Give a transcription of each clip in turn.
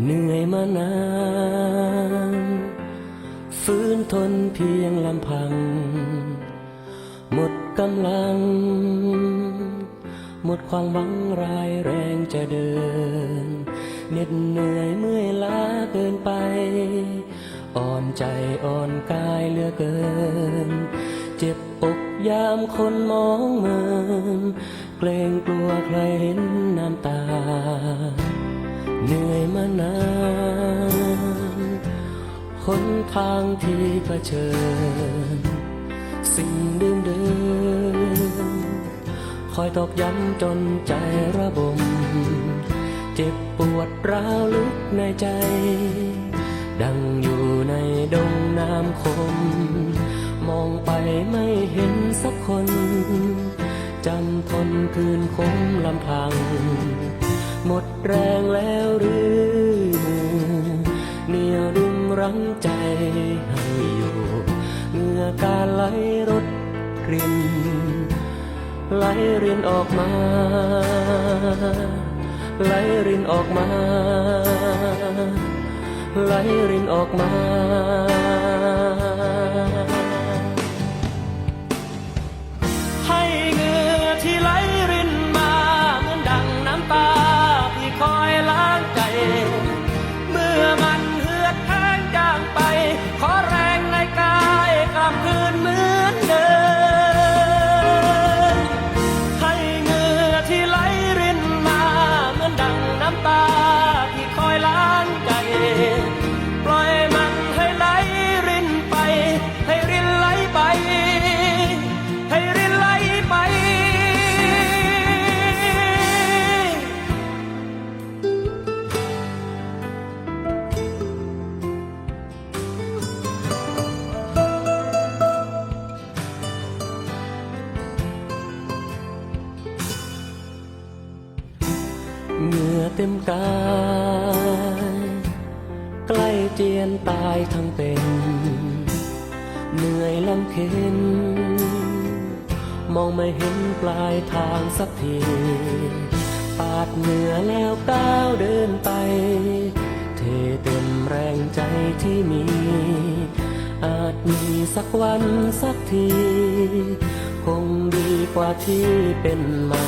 เหนื่อยมานาน ฟื้นทนเพียงลำพัง หมดกำลัง หมดความหวังรายแรงจะเดินเหน็ดเหนื่อยเมื่อยล้าเกินไป อ่อนใจอ่อนกายเหลือเกิน เจ็บอกยามคนมองเมินเกรงกลัวใครเห็นน้ำตา เหนื่อยมานานหนทางที่เผชิญ สิ่งเดิมเดิมๆคอยตอกย้ำจนใจระบม เจ็บปวดร้าวลึกในใจ ดังอยู่ในดงน้ำคม มองไปไม่เห็นสักคน จำทนคืนคงลำพัง หมดแรงแล้วหรือเหนียวดึงรั้งใจให้อยู่เหงื่อการไหลรดรินไหลรินออกมาไหลรินออกมาไหลรินออกมา เหงื่อเต็มกายใกล้เจียนตายทั้งเป็น เหนื่อยลำเค็นมองไม่เห็นปลายทางสักทีปาดเหงื่อแล้วก้าวเดินไป เทเต็มแรงใจที่มี อาจมีสักวันสักที คงดีกว่าที่เป็นมา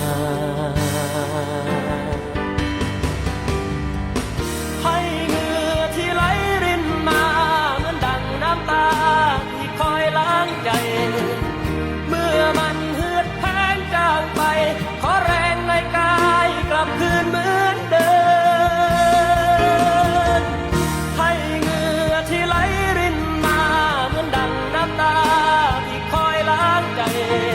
away.